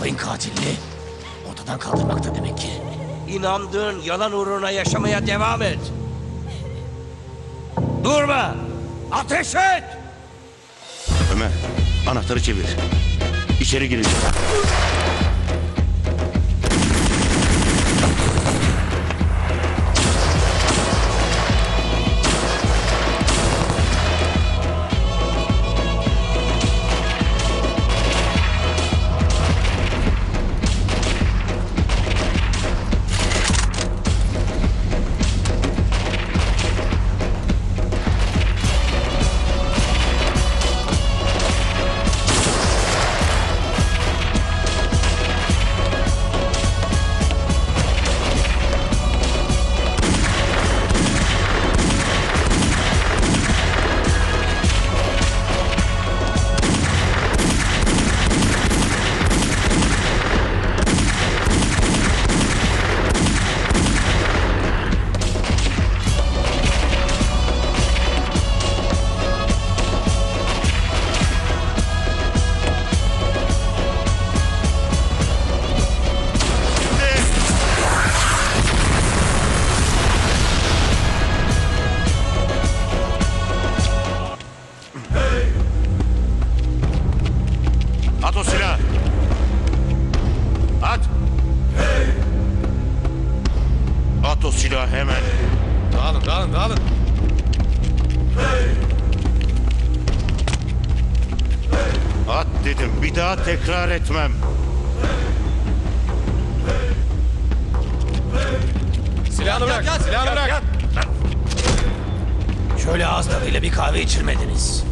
Albayın katilini ortadan kaldırmakta demek ki. İnandığın yalan uğruna yaşamaya devam et. Durma! Ateş et! Ömer, anahtarı çevir. İçeri gireceğim. At o silahı hemen. Dağılın dağılın dağılın. At dedim. Bir daha tekrar etmem. Silahını bırak. silahını bırak. Şöyle ağız tadıyla bir kahve içirmediniz.